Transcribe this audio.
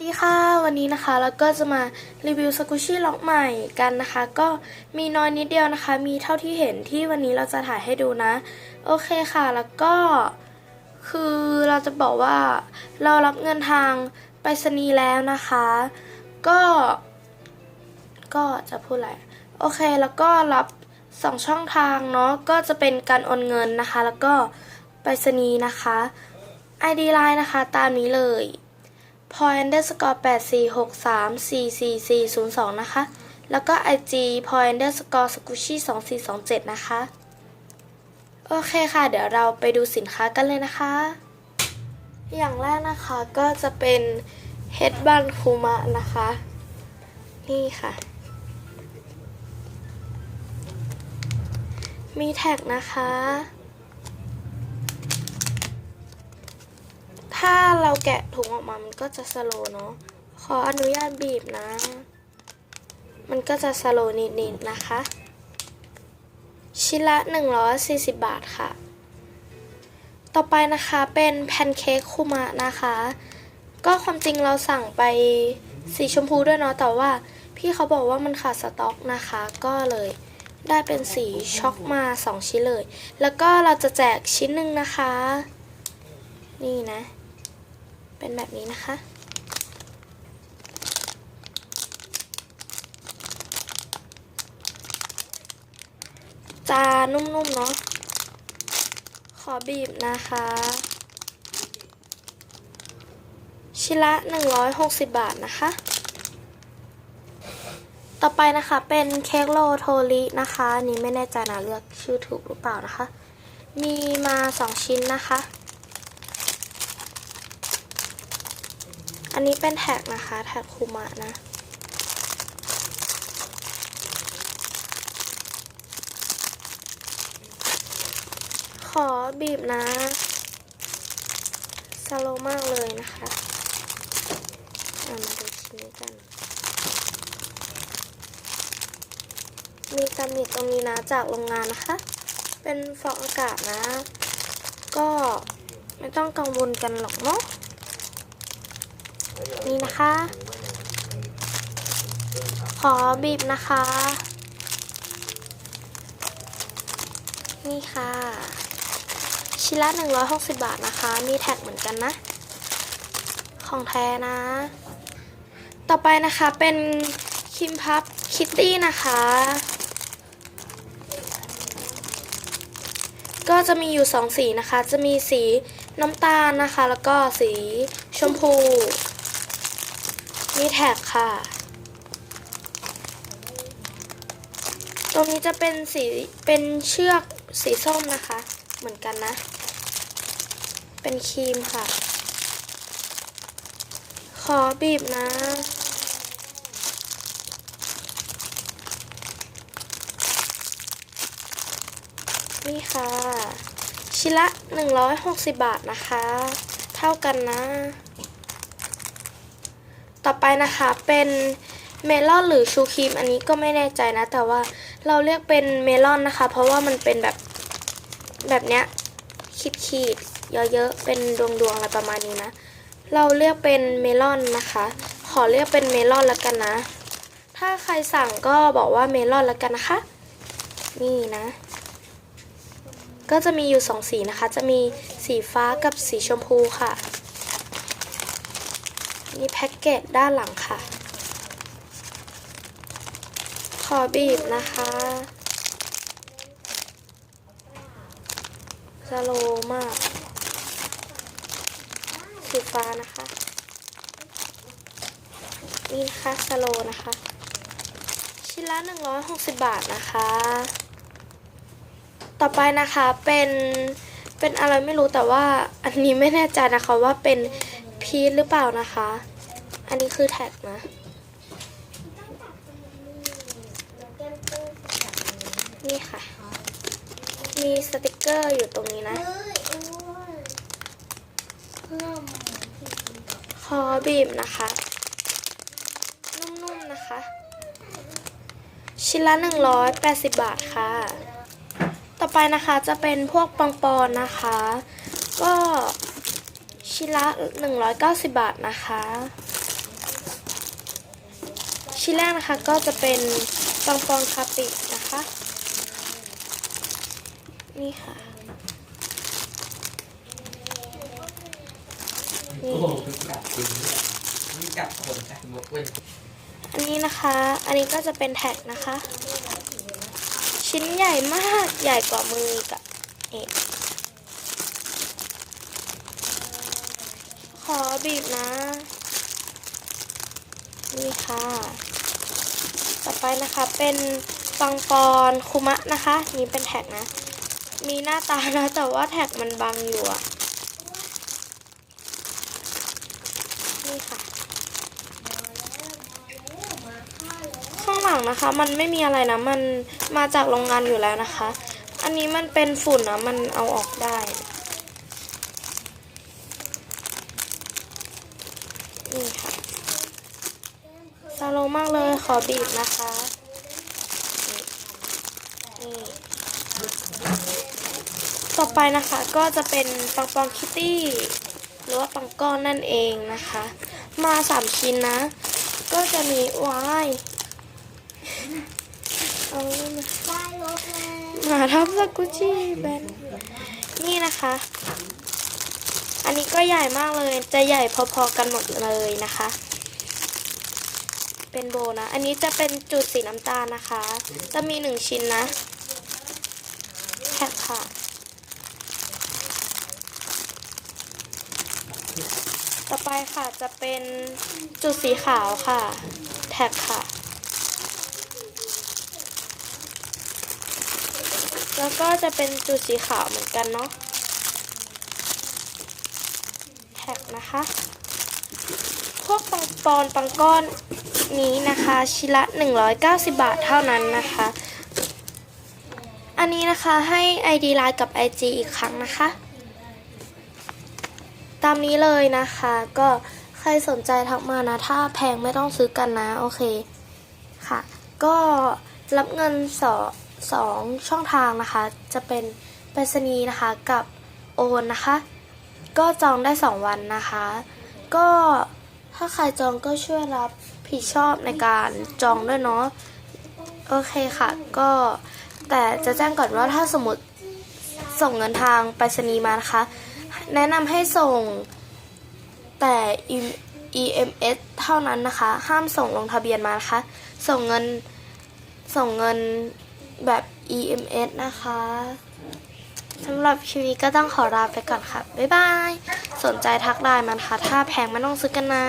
สวัสดีค่ะ วันนี้นะคะเราก็จะมารีวิวสกูชี่ล็อกใหม่กันนะคะ ก็มีน้อยนิดเดียวนะคะ มีเท่าที่เห็นที่วันนี้เราจะถ่ายให้ดูนะ โอเคค่ะแล้วก็คือเราจะบอกว่าเรารับเงินทางไปรษณีย์แล้วนะคะ ก็ ก็จะพูดอะไรโอเคแล้วก็รับสองช่องทางเนาะก็จะเป็นการโอนเงินนะคะ แล้วก็ไปรษณีย์นะคะ ID Line นะคะ ตามนี้เลย point underscore 8 4 6 3 4 4 4 0 2 นะคะ แล้วก็ IG point underscore squishy 2 4 2 7 นะคะ โอเคค่ะ เดี๋ยวเราไปดูสินค้ากันเลยนะคะ อย่างแรกนะคะก็จะเป็น headband kuma นะคะ นี่ค่ะ มีแท็กนะคะ ถ้าเราแกะถุงออกมามันก็จะสโลเนาะ ขออนุญาตบีบนะ มันก็จะสโลนิดๆนะคะ ชิ้นละ 140 บาทค่ะ ต่อไปนะคะเป็นแพนเค้กคุมะนะคะ ก็ความจริงเราสั่งไปสีชมพูด้วยเนาะ แต่ว่าพี่เขาบอกว่ามันขาดสต็อกนะคะ ก็เลยได้เป็นสีช็อกมา 2 ชิ้นเลย แล้วก็เราจะแจกชิ้นหนึ่งนะคะ นี่นะ เป็นแบบนี้นะคะจานุ่มๆเนาะ ขอบีบนะคะ ชิ้นละ 160 บาทนะคะ ต่อไปนะคะเป็นเค้กโรโทรินะคะ อันนี้ไม่แน่ใจนะเลือกชื่อถูกหรือเปล่านะคะ มีมา 2 ชิ้นนะคะ อันนี้เป็นแท็กนะคะ แท็กคูมะนะ ขอบีบนะสโลมากเลยนะคะเอามาดูชิ้นนี้กัน มีตำหนิตรงนี้นะจากโรงงานนะคะ เป็นฟองอากาศนะ ก็ไม่ต้องกังวลกันหรอกเนาะ นี่นะคะ ขอบีบนะคะ นี่ค่ะชิ้นละ160 บาทนะคะ มีแท็กเหมือนกันนะ ของแท้นะ ต่อไปนะคะเป็นครีมพับคิตตี้นะคะ ก็จะมีอยู่ 2 สีนะคะ จะมีสีน้ำตาลนะคะ แล้วก็สีชมพู มีแท็กค่ะ ตรงนี้จะเป็นสีเป็นเชือกสีส้มนะคะ เหมือนกันนะ เป็นครีมค่ะ ขอบีบนะนี่ค่ะ ชิ้นละ 160 บาทนะคะ เท่ากันนะ ต่อไปนะคะเป็นเมลอนหรือชูครีมอันนี้ก็ไม่แน่ใจนะ แต่ว่าเราเรียกเป็นเมลอนนะคะ เพราะว่ามันเป็นแบบแบบเนี้ยขีดขีดเยอะๆเป็นดวงๆอะไรประมาณนี้นะ เราเรียกเป็นเมลอนนะคะ ขอเรียกเป็นเมลอนแล้วกันนะ ถ้าใครสั่งก็บอกว่าเมลอนแล้วกันนะคะ นี่นะ ก็จะมีอยู่สองสีนะคะ จะมีสีฟ้ากับสีชมพูค่ะ นี่แพ็กเกจด้านหลังค่ะ ขอบีบนะคะสโลมากสีฟ้านะคะ นี่นะคะสโลนะคะ ชิ้นละ 160 บาทนะคะ ต่อไปนะคะเป็นเป็นอะไรไม่รู้แต่ว่าอันนี้ไม่แน่ใจนะคะว่าเป็น พีชหรือเปล่านะคะ อันนี้คือแท็กนะ นี่ค่ะ มีสติกเกอร์อยู่ตรงนี้นะขอบีบนะคะ นุ่มๆนะคะ ชิ้นละ 180 บาทค่ะ ต่อไปนะคะจะเป็นพวกปังปอนนะคะ ก็ ชิ้นละ 190 บาทนะคะ ชิ้นแรกนะคะก็จะเป็นปังปอนคาปินะคะ นี่ค่ะโอ้โหจับจริงเนี่ยนี่จับคนจับมกเว้ยอันนี้นะคะ อันนี้ก็จะเป็นแท็กนะคะ ชิ้นใหญ่มาก ใหญ่กว่ามืออีกับเอก อบีบนะ นี่ค่ะ ต่อไปนะคะเป็นปังปอนคุมะนะคะ นี่เป็นแท็กนะ มีหน้าตานะแต่ว่าแท็กมันบังอยู่อะนี่ค่ะ ข้างหลังนะคะ มันไม่มีอะไรนะ มันมาจากโรงงานอยู่แล้วนะคะ อันนี้มันเป็นฝุ่นนะ มันเอาออกได้ นี่ค่ะซาโลง มากเลยขอบีบนะคะนี่นี่ต่อไปนะคะก็จะเป็นปังปองคิตตี้หรือว่าปังก้อนนั่นเองนะคะ มาสามชิ้นนะ ก็จะมีวายเอามาได้รถแล้วหมาทับสกุชี่แบนนี่นะคะ อันนี้ก็ใหญ่มากเลย จะใหญ่พอๆกันหมดเลยนะคะ เป็นโบนะ อันนี้จะเป็นจุดสีน้ำตาลนะคะ จะมีหนึ่งชิ้นนะแท็กค่ะต่อไปค่ะจะเป็นจุดสีขาวค่ะ แท็กค่ะ แล้วก็จะเป็นจุดสีขาวเหมือนกันเนาะแท็กนะคะ พวกปังปอนปังก้อน นี้นะคะชิ้นละ 190 บาทเท่านั้นนะคะ อันนี้นะคะให้ ID ไลน์กับ IG อีกครั้งนะคะ ตามนี้เลยนะคะก็ใครสนใจทักมานะ ถ้าแพงไม่ต้องซื้อกันนะ โอเคค่ะ ก็รับเงินสอสองช่องทางนะคะ จะเป็นไปรษณีย์นะคะกับโอนนะคะ ก็จองได้ 2 วันนะคะ ก็ถ้าใครจองก็ช่วยรับ ผิดชอบในการจองด้วยเนาะโอเคค่ะ ก็แต่จะแจ้งก่อนว่าถ้าสมมติส่งเงินทางไปรษณีย์มานะคะ แนะนำให้ส่งแต่ EMS เท่านั้นนะคะ ห้ามส่งลงทะเบียนมานะคะ ส่งเงินส่งเงินแบบ EMS นะคะสำหรับคลิปนี้ก็ต้องขอลาไปก่อนค่ะ บ๊ายบาย สนใจทักไลน์มันค่ะ ถ้าแพงไม่ต้องซื้อกันนะ